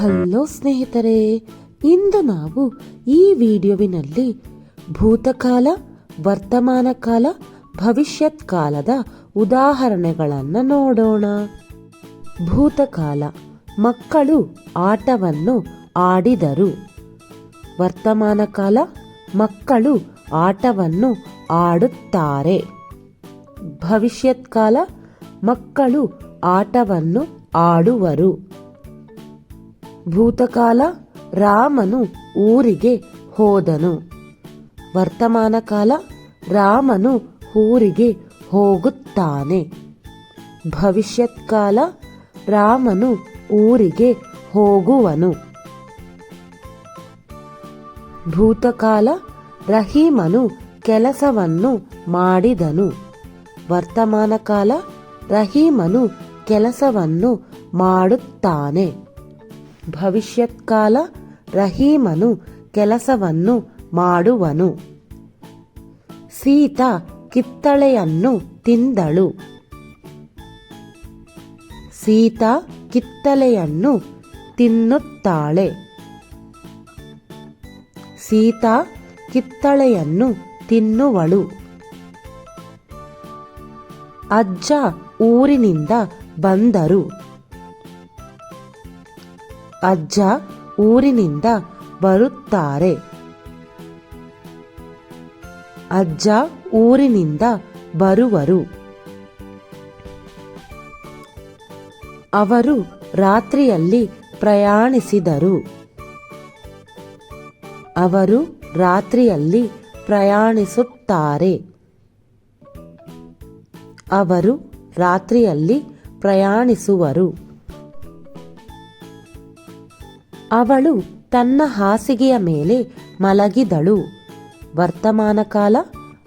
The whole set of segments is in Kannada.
ಹಲೋ ಸ್ನೇಹಿತರೆ, ಇಂದು ನಾವು ಈ ವಿಡಿಯೋವಿನಲ್ಲಿ ಭೂತಕಾಲ, ವರ್ತಮಾನ ಕಾಲ, ಭವಿಷ್ಯತ್ ಕಾಲದ ಉದಾಹರಣೆಗಳನ್ನು ನೋಡೋಣ. ಭೂತಕಾಲ, ಮಕ್ಕಳು ಆಟವನ್ನು ಆಡಿದರು. ವರ್ತಮಾನ ಕಾಲ, ಮಕ್ಕಳು ಆಟವನ್ನು ಆಡುತ್ತಾರೆ. ಭವಿಷ್ಯತ್ ಕಾಲ, ಮಕ್ಕಳು ಆಟವನ್ನು ಆಡುವರು. ಭೂತಕಾಲ ರಾಮನು ಊರಿಗೆ ಹೋದನು. ವರ್ತಮಾನ ಕಾಲ ರಾಮನು ಊರಿಗೆ ಹೋಗುತ್ತಾನೆ. ಭವಿಷ್ಯತ್ ಕಾಲ ರಾಮನು ಊರಿಗೆ ಹೋಗುವನು. ಭೂತಕಾಲ ರಹೀಮನು ಕೆಲಸವನ್ನು ಮಾಡಿದನು. ವರ್ತಮಾನ ಕಾಲ ರಹೀಮನು ಕೆಲಸವನ್ನು ಮಾಡುತ್ತಾನೆ. ಭವಿಷ್ಯತ್ ಕಾಲ ರಹೀಮನು ಕೆಲಸವನ್ನು ಮಾಡುವನು. ಸೀತಾ ಕಿತ್ತಳೆಯನ್ನು ತಿಂದಳು. ಸೀತಾ ಕಿತ್ತಳೆಯನ್ನು ತಿನ್ನುತ್ತಾಳೆ. ಸೀತಾ ಕಿತ್ತಳೆಯನ್ನು ತಿನ್ನುವಳು. ಅಜ್ಜ ಊರಿನಿಂದ ಬಂದರು. ಅಜ್ಜ ಊರಿನಿಂದ ಬರುತ್ತಾರೆ. ಅಜ್ಜ ಊರಿನಿಂದ ಬರುವರು. ಅವರು ರಾತ್ರಿಯಲ್ಲಿ ಪ್ರಯಾಣಿಸಿದರು. ಅವರು ರಾತ್ರಿಯಲ್ಲಿ ಪ್ರಯಾಣಿಸುತ್ತಾರೆ. ಅವರು ರಾತ್ರಿಯಲ್ಲಿ ಪ್ರಯಾಣಿಸುವರು. ಅವಳು ತನ್ನ ಹಾಸಿಗೆಯ ಮೇಲೆ ಮಲಗಿದಳು. ವರ್ತಮಾನ ಕಾಲ,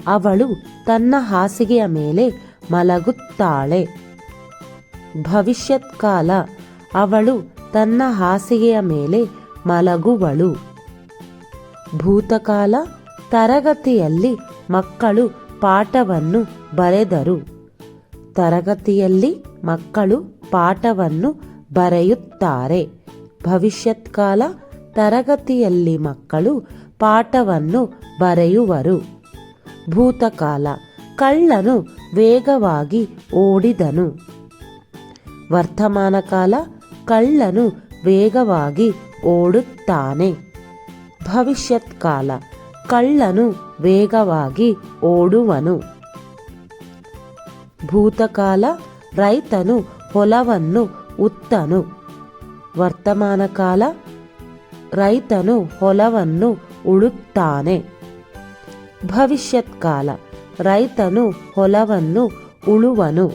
ಅವಳು ತನ್ನ ಹಾಸಿಗೆಯ ಮೇಲೆ ಮಲಗುತ್ತಾಳೆ. ಭವಿಷ್ಯತ್ ಕಾಲ, ಅವಳು ತನ್ನ ಹಾಸಿಗೆಯ ಮೇಲೆ ಮಲಗುವಳು. ಭೂತಕಾಲ, ತರಗತಿಯಲ್ಲಿ ಮಕ್ಕಳು ಪಾಠವನ್ನು ಬರೆದರು. ತರಗತಿಯಲ್ಲಿ ಮಕ್ಕಳು ಪಾಠವನ್ನು ಬರೆಯುತ್ತಾರೆ. ಭವಿಷ್ಯತ್ ಕಾಲ ತರಗತಿಯಲ್ಲಿ ಮಕ್ಕಳು ಪಾಠವನ್ನು ಬರೆಯುವರು. ಭೂತಕಾಲ. ಕಳ್ಳನು ವೇಗವಾಗಿ ಓಡಿದನು. ವರ್ತಮಾನ ಕಾಲ. ಕಳ್ಳನು ವೇಗವಾಗಿ ಓಡುತ್ತಾನೆ. ಭವಿಷ್ಯತ್ ಕಾಲ ಕಳ್ಳನು ವೇಗವಾಗಿ ಓಡುವನು. ಭೂತಕಾಲ. ರೈತನು ಹೊಲವನ್ನು ಉತ್ತನು. ವರ್ತಮಾನ ಕಾಲ, ರೈತನು ಹೊಲವನ್ನು ಉಳುತ್ತಾನೆ. ಭವಿಷ್ಯತ್ ಕಾಲ ರೈತನು ಹೊಲವನ್ನು ಉಳುವನು.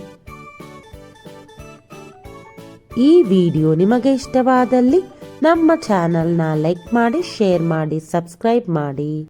ಈ ವಿಡಿಯೋ ನಿಮಗೆ ಇಷ್ಟವಾದಲ್ಲಿ ನಮ್ಮ ಚಾನಲ್ನ ಲೈಕ್ ಮಾಡಿ, ಶೇರ್ ಮಾಡಿ, ಸಬ್ಸ್ಕ್ರೈಬ್ ಮಾಡಿ.